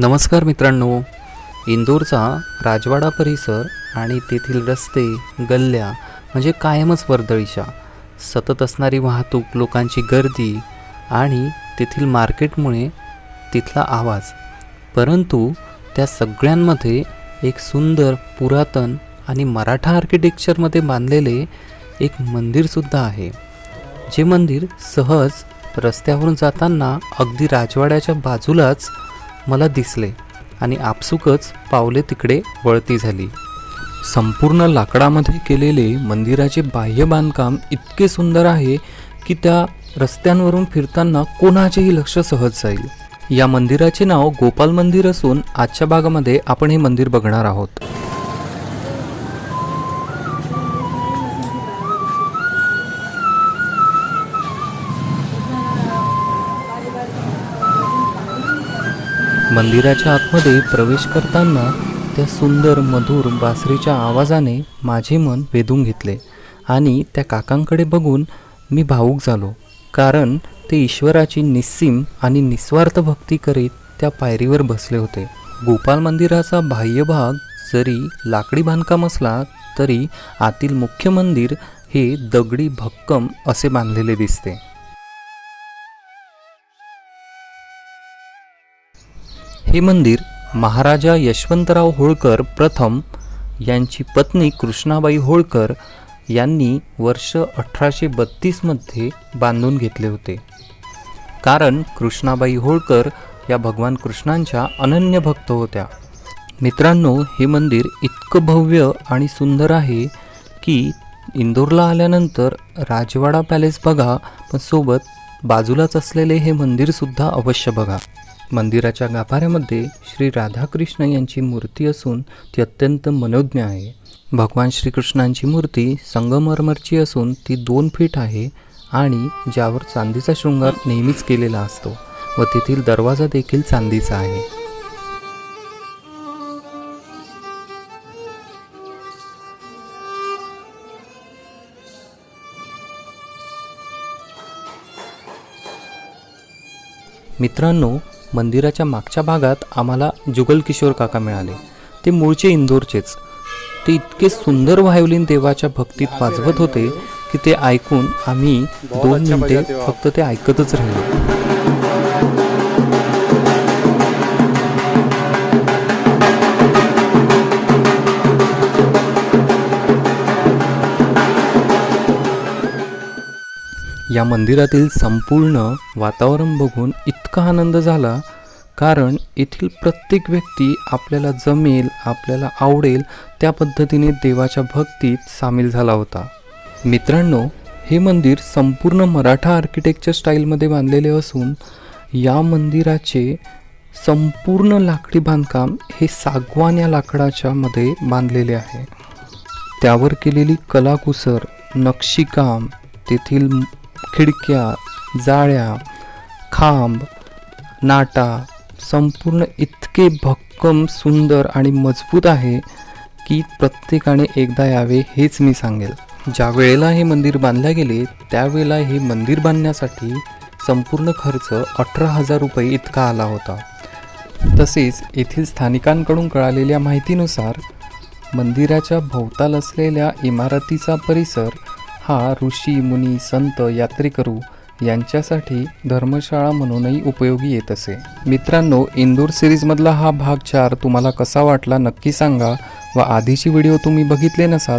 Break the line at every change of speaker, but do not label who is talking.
नमस्कार मित्रांनो. इंदोरचा राजवाडा परिसर आणि तेथील रस्ते गल्ल्या म्हणजे कायमच वर्दळीशा सतत असणारी वाहतूक लोकांची गर्दी आणि तेथील मार्केटमुळे तिथला आवाज. परंतु त्या सगळ्यांमध्ये एक सुंदर पुरातन आणि मराठा आर्किटेक्चरमध्ये बांधलेले एक मंदिरसुद्धा आहे. जे मंदिर सहज रस्त्यावरून जाताना अगदी राजवाड्याच्या बाजूलाच मला दिसले आणि आपसुकच पावले तिकडे वळती झाली. संपूर्ण लाकडामध्ये केलेले मंदिराचे बाह्य बांधकाम इतके सुंदर आहे की त्या रस्त्यांवरून फिरताना कोणाचेही लक्ष सहज जाईल. या मंदिराचे नाव गोपाल मंदिर असून आजच्या भागामध्ये आपण हे मंदिर बघणार आहोत. मंदिराच्या आतमध्ये प्रवेश करताना त्या सुंदर मधुर बासरीच्या आवाजाने माझे मन वेधून घेतले आणि त्या काकांकडे बघून मी भावूक झालो कारण ते ईश्वराची निस्सीम आणि निस्वार्थ भक्ती करीत त्या पायरीवर बसले होते. गोपाल मंदिराचा बाह्य भाग जरी लाकडी बांधकाम असला तरी आतील मुख्य मंदिर हे दगडी भक्कम असे बांधलेले दिसते. हे मंदिर महाराजा यशवंतराव होळकर प्रथम यांची पत्नी कृष्णाबाई होळकर यांनी वर्ष अठराशे बत्तीसमध्ये बांधून घेतले होते. कारण कृष्णाबाई होळकर या भगवान कृष्णांच्या अनन्य भक्त होत्या. मित्रांनो हे मंदिर इतकं भव्य आणि सुंदर आहे की इंदोरला आल्यानंतर राजवाडा पॅलेस बघा पण सोबत बाजूलाच असलेले हे मंदिरसुद्धा अवश्य बघा. मंदिराच्या गाभाऱ्यामध्ये श्री राधाकृष्ण यांची मूर्ती असून ती अत्यंत मनोज्ञ आहे. भगवान श्रीकृष्णांची मूर्ती संगमरमरची असून ती दोन फीट आहे आणि ज्यावर चांदीचा शृंगार नेहमीच केलेला असतो व तेथील दरवाजा देखील चांदीचा आहे. मित्रांनो मंदिराच्या मागच्या भागात आम्हाला जुगल किशोर काका मिळाले. ते मूळचे इंदोरचेच. ते इतके सुंदर व्हायोलिन देवाच्या भक्तीत वाजवत होते की ते ऐकून आम्ही दोन मिनिटे फक्त ते ऐकतच राहिलो. या मंदिरातील संपूर्ण वातावरण बघून इतका आनंद झाला? कारण येथील प्रत्येक व्यक्ती आपल्याला जमेल आपल्याला आवडेल त्या पद्धतीने देवाच्या भक्तीत सामील झाला होता. मित्रांनो हे मंदिर संपूर्ण मराठा आर्किटेक्चर स्टाईलमध्ये बांधलेले असून या मंदिराचे संपूर्ण लाकडी बांधकाम हे सागवान या लाकडाच्या मध्ये बांधलेले आहे. त्यावर केलेली कलाकुसर नक्षीकाम तेथील खिडक्या जाळ्या खांब नाटा संपूर्ण इतके भक्कम सुंदर आणि मजबूत आहे की प्रत्येकाने एकदा यावे हेच मी सांगेल. ज्या वेळेला हे मंदिर बांधल्या गेले त्यावेळेला हे मंदिर बांधण्यासाठी संपूर्ण खर्च अठरा हजार रुपये इतका आला होता. तसेच येथील स्थानिकांकडून कळालेल्या माहितीनुसार मंदिराच्या भोवताल असलेल्या इमारतीचा परिसर हा ऋषी मुनी संत यात्रेकरू यांच्यासाठी धर्मशाळा म्हणूनही उपयोगी येत असे. मित्रांनो इंदूर सिरीजमधला हा भाग चार तुम्हाला कसा वाटला नक्की सांगा व आधीची व्हिडिओ तुम्ही बघितले नसाल